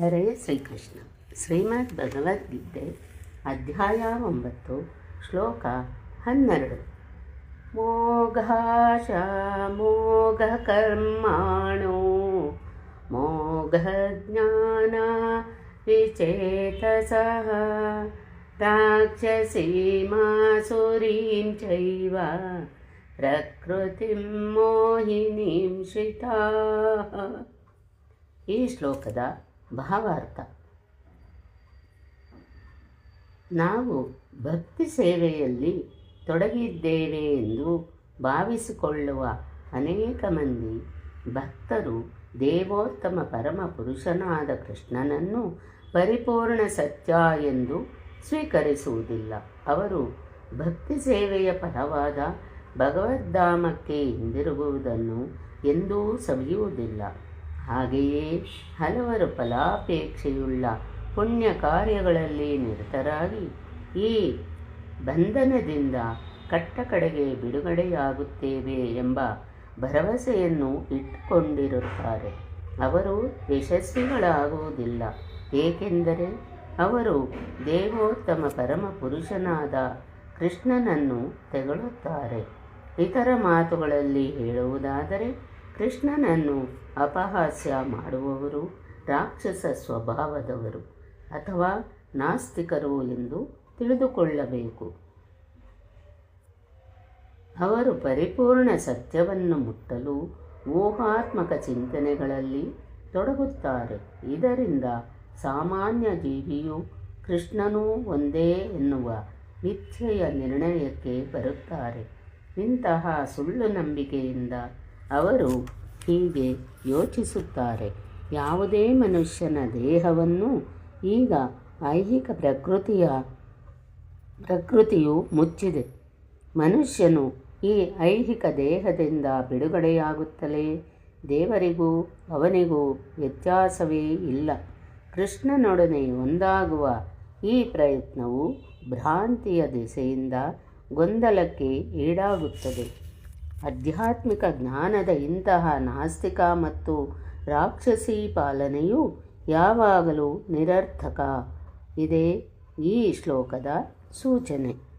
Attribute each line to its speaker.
Speaker 1: ಹರೇ ಶ್ರೀಕೃಷ್ಣ. ಶ್ರೀಮದ್ ಭಗವದ್ಗೀತೆ ಅಧ್ಯಾಯ ಒಂಬತ್ತು, ಶ್ಲೋಕ ಹನ್ನೆರಡು. ಮೋಘಾಶ, ಮೋಘ ಕರ್ಮಾಣೋ, ಮೋಘ ಜ್ಞಾನ, ವಿಚೇತಸಃ, ರಾಕ್ಷಸೀಮಾಸುರೀಂ ಚೈವ, ಪ್ರಕೃತಿಂ ಮೋಹಿನೀಂ ಶ್ರಿತಾ ಈ ಶ್ಲೋಕದ ಭಾವಾರ್ಥ ನಾವು ಭಕ್ತಿ ಸೇವೆಯಲ್ಲಿ ತೊಡಗಿದ್ದೇವೆ ಎಂದು ಭಾವಿಸಿಕೊಳ್ಳುವ ಅನೇಕ ಮಂದಿ ಭಕ್ತರು ದೇವೋತ್ತಮ ಪರಮ ಪುರುಷನಾದ ಕೃಷ್ಣನನ್ನು ಪರಿಪೂರ್ಣ ಸತ್ಯ ಎಂದು ಸ್ವೀಕರಿಸುವುದಿಲ್ಲ. ಅವರು ಭಕ್ತಿ ಸೇವೆಯ ಪರವಾದ ಭಗವದ್ಧಾಮಕ್ಕೆ ಹಿಂದಿರುಗುವುದನ್ನು ಎಂದೂ ಸವಿಯುವುದಿಲ್ಲ. ಹಾಗೆಯೇ ಹಲವರು ಫಲಾಪೇಕ್ಷೆಯುಳ್ಳ ಪುಣ್ಯ ಕಾರ್ಯಗಳಲ್ಲಿ ನಿರತರಾಗಿ ಈ ಬಂಧನದಿಂದ ಕಟ್ಟ ಕಡೆಗೆ ಬಿಡುಗಡೆಯಾಗುತ್ತೇವೆ ಎಂಬ ಭರವಸೆಯನ್ನು ಇಟ್ಟುಕೊಂಡಿರುತ್ತಾರೆ. ಅವರು ಯಶಸ್ವಿಗಳಾಗುವುದಿಲ್ಲ, ಏಕೆಂದರೆ ಅವರು ದೇವೋತ್ತಮ ಪರಮ ಪುರುಷನಾದ ಕೃಷ್ಣನನ್ನು ತೆಗಳುತ್ತಾರೆ. ಇತರ ಮಾತುಗಳಲ್ಲಿ ಹೇಳುವುದಾದರೆ ಕೃಷ್ಣನನ್ನು ಅಪಹಾಸ್ಯ ಮಾಡುವವರು, ರಾಕ್ಷಸ ಸ್ವಭಾವದವರು ಅಥವಾ ನಾಸ್ತಿಕರು ಎಂದು ತಿಳಿದುಕೊಳ್ಳಬೇಕು. ಅವರು ಪರಿಪೂರ್ಣ ಸತ್ಯವನ್ನು ಮುಟ್ಟಲು ಊಹಾತ್ಮಕ ಚಿಂತನೆಗಳಲ್ಲಿ ತೊಡಗುತ್ತಾರೆ. ಇದರಿಂದ ಸಾಮಾನ್ಯ ಜೀವಿಯು ಕೃಷ್ಣನೂ ಒಂದೇ ಎನ್ನುವ ಮಿಥ್ಯೆಯ ನಿರ್ಣಯಕ್ಕೆ ಬರುತ್ತಾರೆ. ಇಂತಹ ಸುಳ್ಳು ನಂಬಿಕೆಯಿಂದ ಅವರು ಹೀಗೆ ಯೋಚಿಸುತ್ತಾರೆ, ಯಾವುದೇ ಮನುಷ್ಯನ ದೇಹವನ್ನು ಈಗ ಐಹಿಕ ಪ್ರಕೃತಿಯ ಪ್ರಕೃತಿಯು ಮುಚ್ಚಿದೆ. ಮನುಷ್ಯನು ಈ ಐಹಿಕ ದೇಹದಿಂದ ಬಿಡುಗಡೆಯಾಗುತ್ತಲೇ ದೇವರಿಗೂ ಅವನಿಗೂ ವ್ಯತ್ಯಾಸವೇ ಇಲ್ಲ. ಕೃಷ್ಣನೊಡನೆ ಒಂದಾಗುವ ಈ ಪ್ರಯತ್ನವು ಭ್ರಾಂತಿಯ ದಿಸೆಯಿಂದ ಗೊಂದಲಕ್ಕೆ ಈಡಾಗುತ್ತದೆ. ಆಧ್ಯಾತ್ಮಿಕ ಜ್ಞಾನದ ಇಂತಹ ನಾಸ್ತಿಕ ಮತ್ತು ರಾಕ್ಷಸಿ ಪಾಲನೆಯು ಯಾವಾಗಲೂ ನಿರರ್ಥಕ. ಇದೇ ಈ ಶ್ಲೋಕದ ಸೂಚನೆ.